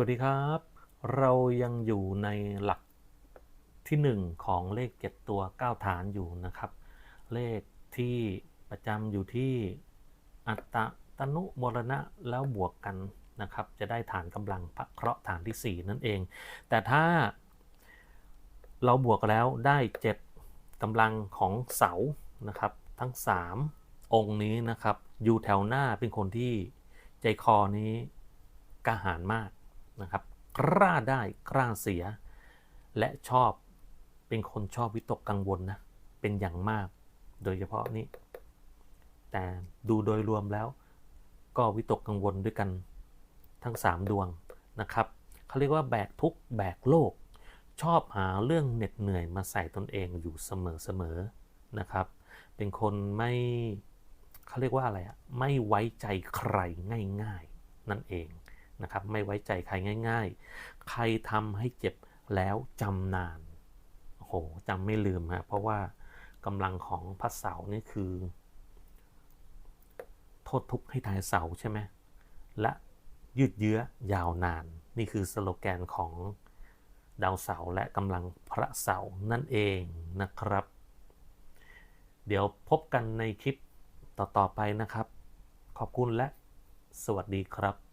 วัสดีครับ เรายังอยู่ในหลักที่หนึ่งของเลขเจ็ดตัวเก้าฐานอยู่นะครับ เลขที่ประจำอยู่ที่อัตตะนุมรณะแล้วบวกกันนะครับ จะได้ฐานกำลังพระเคราะห์ฐานที่ 4 นั่นเอง แต่ถ้าเราบวกแล้วได้ 7กำลังของเสานะครับ ทั้ง 3 องค์นี้นะครับ อยู่แถวหน้าเป็นคนที่ใจคอนี้กล้าหาญมาก นะครับกล้าได้กล้าเสีย และชอบเป็นคนชอบวิตกกังวลนะเป็นอย่างมากโดยเฉพาะนี้แต่ดูโดยรวมแล้ว ก็วิตกกังวลด้วยกันทั้ง 3 ดวงนะครับเขาเรียกว่าแบกทุกข์แบกโลก ชอบหาเรื่องเหน็ดเหนื่อยมาใส่ตนเองอยู่เสมอๆนะครับ เป็นคนไม่เขาเรียกว่าอะไรอะไม่ไว้ใจใครง่าย ๆ นั่นเอง นะครับ ไม่ไว้ใจใครง่าย ๆ ใครทำให้เจ็บแล้วจำนานโอ้โหจำไม่ลืมฮะเพราะว่ากำลังของพระเสาร์นี่คือ โทษทุกข์ให้ทายเสาใช่ไหมและยืดเยื้อยาวนาน นี่คือสโลแกนของดาวเสาร์และกำลังพระเสาร์นั่นเองนะครับ เดี๋ยวพบกันในคลิปต่อ ๆ ไปนะครับ ขอบคุณและสวัสดีครับ